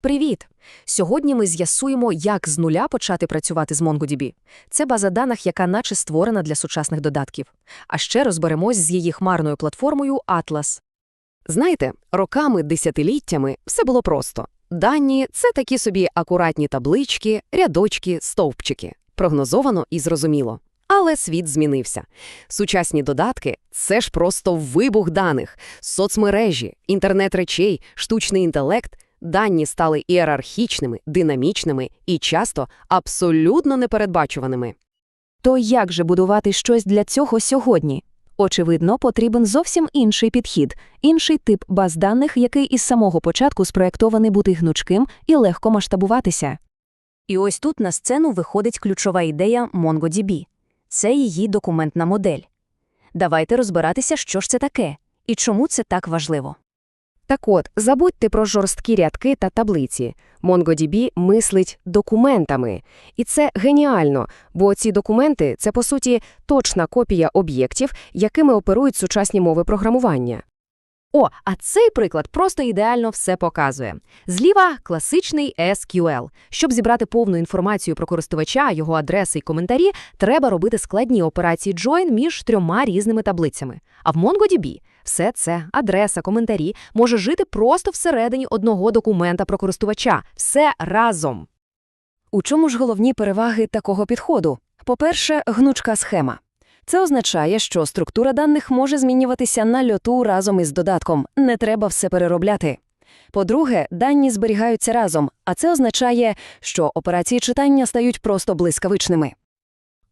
Привіт! Сьогодні ми з'ясуємо, як з нуля почати працювати з MongoDB. Це база даних, яка наче створена для сучасних додатків. А ще розберемось з її хмарною платформою Atlas. Знаєте, роками, десятиліттями все було просто. Дані – це такі собі акуратні таблички, рядочки, стовпчики. Прогнозовано і зрозуміло. Але світ змінився. Сучасні додатки – це ж просто вибух даних. Соцмережі, інтернет речей, штучний інтелект – Дані стали ієрархічними, динамічними і часто абсолютно непередбачуваними. То як же будувати щось для цього сьогодні? Очевидно, потрібен зовсім інший підхід, інший тип баз даних, який із самого початку спроєктований бути гнучким і легко масштабуватися. І ось тут на сцену виходить ключова ідея MongoDB. Це її документна модель. Давайте розбиратися, що ж це таке і чому це так важливо. Так от, забудьте про жорсткі рядки та таблиці. MongoDB мислить документами. І це геніально, бо ці документи – це, по суті, точна копія об'єктів, якими оперують сучасні мови програмування. О, а цей приклад просто ідеально все показує. Зліва – класичний SQL. Щоб зібрати повну інформацію про користувача, його адреси і коментарі, треба робити складні операції join між трьома різними таблицями. А в MongoDB все це, адреса, коментарі, може жити просто всередині одного документа про користувача. Все разом. У чому ж головні переваги такого підходу? По-перше, гнучка схема. Це означає, що структура даних може змінюватися на льоту разом із додатком, не треба все переробляти. По-друге, дані зберігаються разом, а це означає, що операції читання стають просто блискавичними.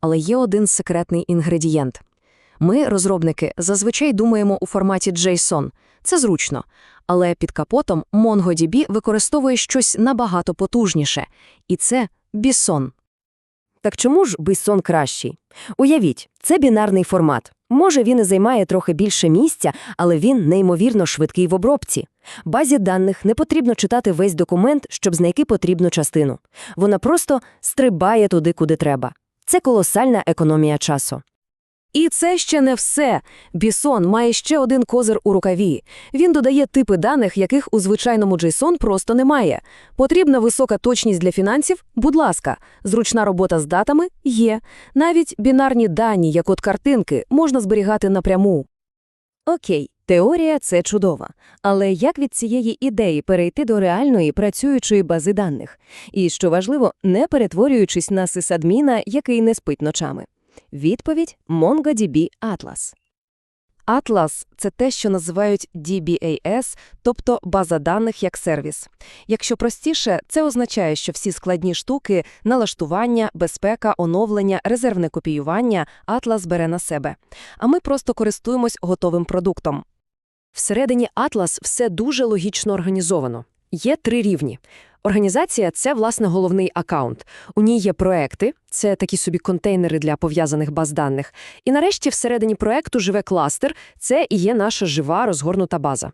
Але є один секретний інгредієнт. Ми, розробники, зазвичай думаємо у форматі JSON. Це зручно. Але під капотом MongoDB використовує щось набагато потужніше. І це BSON. Так чому ж бейсон кращий? Уявіть, це бінарний формат. Може, він і займає трохи більше місця, але він неймовірно швидкий в обробці. Базі даних не потрібно читати весь документ, щоб знайти потрібну частину. Вона просто стрибає туди, куди треба. Це колосальна економія часу. І це ще не все. Бісон має ще один козир у рукаві. Він додає типи даних, яких у звичайному JSON просто немає. Потрібна висока точність для фінансів? Будь ласка, зручна робота з датами є. Навіть бінарні дані, як от картинки, можна зберігати напряму. Окей, теорія це чудова. Але як від цієї ідеї перейти до реальної працюючої бази даних? І, що важливо, не перетворюючись на сисадміна, який не спить ночами. Відповідь MongoDB Atlas. Atlas – це те, що називають DBAS, тобто база даних як сервіс. Якщо простіше, це означає, що всі складні штуки – налаштування, безпека, оновлення, резервне копіювання – Atlas бере на себе. А ми просто користуємось готовим продуктом. Всередині Atlas все дуже логічно організовано. Є три рівні. Організація це, власне, головний аккаунт. У ній є проекти, це такі собі контейнери для пов'язаних баз даних. І нарешті всередині проекту живе кластер, це і є наша жива розгорнута база.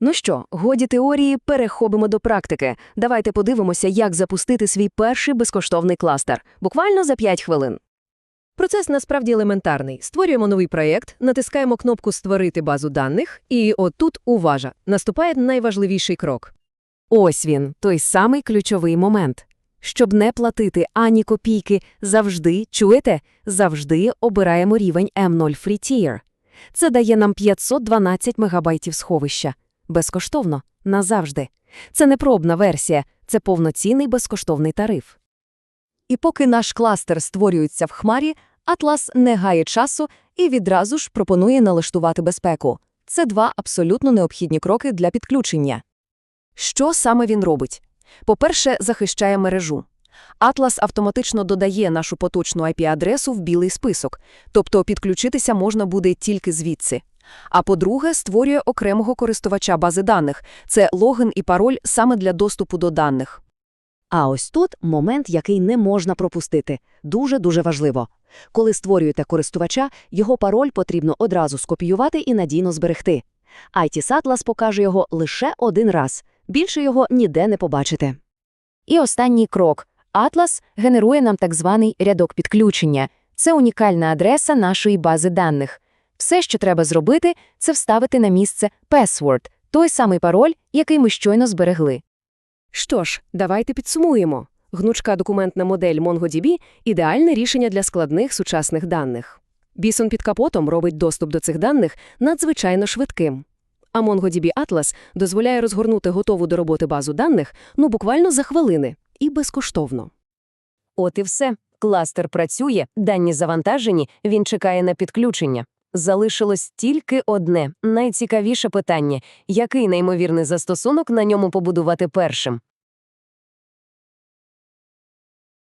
Ну що, годі теорії, переходимо до практики. Давайте подивимося, як запустити свій перший безкоштовний кластер. Буквально за 5 хвилин. Процес насправді елементарний. Створюємо новий проєкт, натискаємо кнопку Створити базу даних, і отут, уважа, наступає найважливіший крок. Ось він, той самий ключовий момент. Щоб не платити ані копійки, завжди, чуєте, завжди обираємо рівень M0 Free Tier. Це дає нам 512 мегабайтів сховища. Безкоштовно, назавжди. Це не пробна версія, це повноцінний безкоштовний тариф. І поки наш кластер створюється в хмарі, Atlas не гає часу і відразу ж пропонує налаштувати безпеку. Це два абсолютно необхідні кроки для підключення. Що саме він робить? По-перше, захищає мережу. Atlas автоматично додає нашу поточну IP-адресу в білий список, тобто підключитися можна буде тільки звідси. А по-друге, створює окремого користувача бази даних. Це логін і пароль саме для доступу до даних. А ось тут момент, який не можна пропустити. Дуже-дуже важливо. Коли створюєте користувача, його пароль потрібно одразу скопіювати і надійно зберегти. ITS Atlas покаже його лише один раз – більше його ніде не побачите. І останній крок. Atlas генерує нам так званий рядок підключення. Це унікальна адреса нашої бази даних. Все, що треба зробити, це вставити на місце password, той самий пароль, який ми щойно зберегли. Що ж, давайте підсумуємо. Гнучка документна модель MongoDB – ідеальне рішення для складних сучасних даних. Bison під капотом робить доступ до цих даних надзвичайно швидким. А MongoDB Atlas дозволяє розгорнути готову до роботи базу даних ну буквально за хвилини і безкоштовно. От і все. Кластер працює, дані завантажені, він чекає на підключення. Залишилось тільки одне найцікавіше питання: який неймовірний застосунок на ньому побудувати першим?